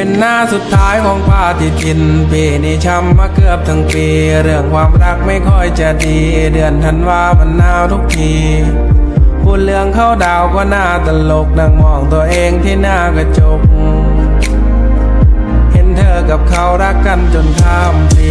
เป็นหน้าสุดท้ายของปาฏิทิน ปีนี้ช้ำมาเกือบทั้งปี เรื่องความรักไม่ค่อยจะดี เดือนธันวามันหนาวทุกที พูดเรื่องเข้าดาวก็น่าตลกนั่งมองตัวเองที่หน้ากระจก เห็นเธอกับเขารักกันจนข้ามปี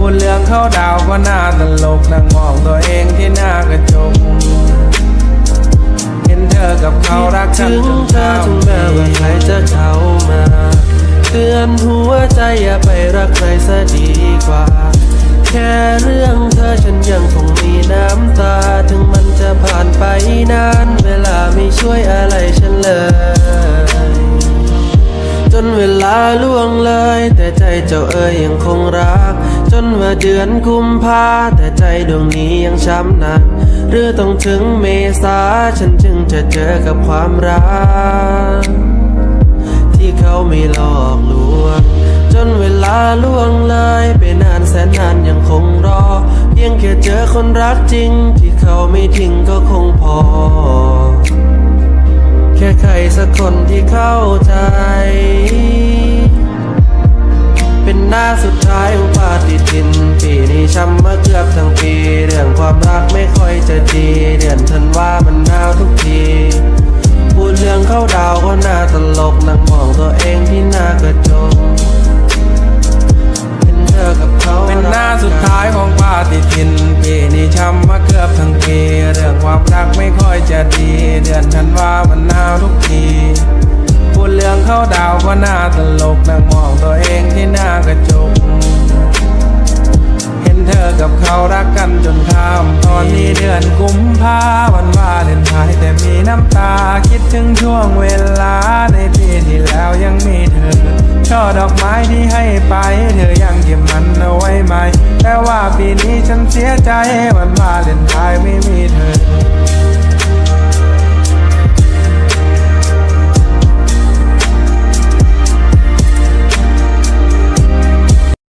พูดเรื่องเข้าดาวก็น่าตลกนั่งมองตัวเองที่หน้ากระจกเห็นเธอกับเขารักกันจนเธอข้ามแม้ว่าใครจะเข้ามาเตือนหัวใจอย่าไปรักใครซะดีกว่า แค่เรื่องเธอฉันยังคงมีน้ำตา ถึงมันจะผ่านไปนาน เวลาไม่ช่วยอะไรฉันเลยจนเวลาล่วงเลย แต่ใจเจ้าเอ๋ยยังคงรัก จนว่าเดือนกุมภาแต่ใจดวงนี้ยังช้ำหนัก หรือต้องถึงเมษาฉันจึงจะเจอกับความรัก ที่เขาไม่หลอกลวง จนเวลาล่วงเลยไปนานแสนนานยังคงรอ เพียงแค่เจอคนรักจริง ที่เขาไม่ทิ้งก็คงพอ แค่ใครสักคนที่เข้าใจ หน้าสุดท้ายของปาฏิทิน ปีนี้ช้ำมาเกือบทั้งปี เรื่องความรักไม่ค่อยจะดี เดือนธันวามันหนาวทุกทีพูดเรื่องเข้าดาวก็น่าตลกนั่งมองตัวเองที่หน้ากระจกเป็นเธอกับเขาเป็นหน้าสุดท้ายของปาฏิทิน ปีนี้ช้ำมาเกือบทั้งปี เรื่องความรักไม่ค่อยจะดี เดือนธันวามันหนาวทุกที เขาดาวก็น่าตลกนั่งมองตัวเองที่หน้ากระจก เห็นเธอกับเขารักกันจนข้าม ตอนนี้เดือนกุมภาวันวาเลนไทน์แต่มีน้ำตาคิดถึงช่วงเวลาในปีที่แล้วยังมีเธอ ช่อดอกไม้ที่ให้ไป เธอยังเก็บมันเอาไว้ไหม แต่ว่าปีนี้ฉันเสียใจวันวาเลนไทน์ไม่มีเธอ